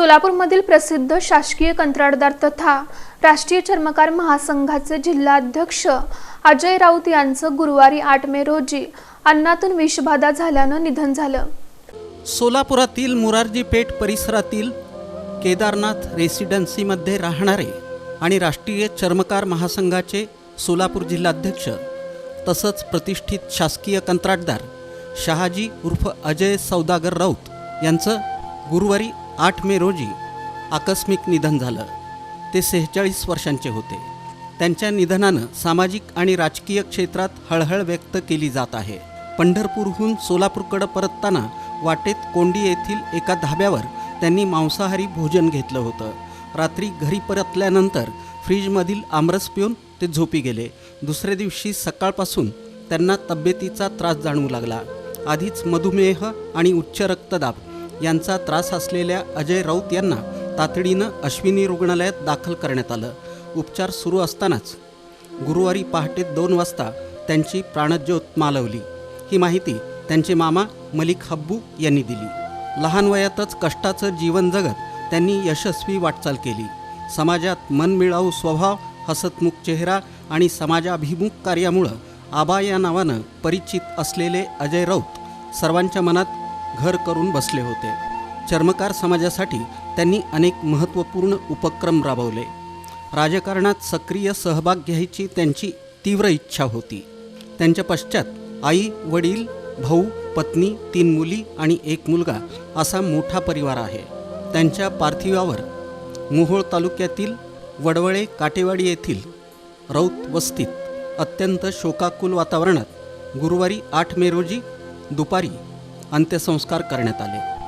सोलापूरमधील प्रसिद्ध शासकीय कंत्राटदार तथा राष्ट्रीय चर्मकार महासंघाचे जिल्हाध्यक्ष अजय राऊत यांचं गुरुवारी आठ मे रोजी अन्नातून विषबाधा झाल्यानं निधन झालं. सोलापुरातील मुरारजी पेठ परिसरातील केदारनाथ रेसिडेन्सीमध्ये राहणारे आणि राष्ट्रीय चर्मकार महासंघाचे सोलापूर जिल्हाध्यक्ष तसंच प्रतिष्ठित शासकीय कंत्राटदार शहाजी उर्फ अजय सौदागर राऊत यांचं गुरुवारी आठ मे रोजी आकस्मिक निधन झालं. ते सेहेचाळीस वर्षांचे होते. त्यांच्या निधनानं सामाजिक आणि राजकीय क्षेत्रात हळहळ व्यक्त केली जात आहे. पंढरपूरहून सोलापूरकडं परतताना वाटेत कोंडी येथील एका धाब्यावर त्यांनी मांसाहारी भोजन घेतलं होतं. रात्री घरी परतल्यानंतर फ्रीजमधील आमरस पिऊन ते झोपी गेले. दुसऱ्या दिवशी सकाळपासून त्यांना तब्येतीचा त्रास जाणवू लागला. आधीच मधुमेह आणि उच्च रक्तदाब यांचा त्रास असलेल्या अजय राऊत यांना तातडीनं अश्विनी रुग्णालयात दाखल करण्यात आलं. उपचार सुरू असतानाच गुरुवारी पहाटे दोन वाजता त्यांची प्राणज्योत मालवली. ही माहिती त्यांचे मामा मलिक हब्बू यांनी दिली. लहान वयातच कष्टाचं जीवन जगत त्यांनी यशस्वी वाटचाल केली. समाजात मनमिळावू स्वभाव हसतमुख चेहरा आणि समाजाभिमुख कार्यामुळं आबा या नावानं परिचित असलेले अजय राऊत सर्वांच्या मनात घर करून बसले होते. चर्मकार समाजासाठी त्यांनी अनेक महत्त्वपूर्ण उपक्रम राबवले. राजकारणात सक्रिय सहभाग घ्यायची त्यांची तीव्र इच्छा होती. त्यांच्या पश्चात आई वडील भाऊ पत्नी तीन मुली आणि एक मुलगा असा मोठा परिवार आहे. त्यांच्या पार्थिवावर मोहोळ तालुक्यातील वडवळे काटेवाडी येथील रौत वस्तीत अत्यंत शोकाकुल वातावरणात गुरुवारी आठ मे रोजी दुपारी अंत्यसंस्कार करण्यात आले.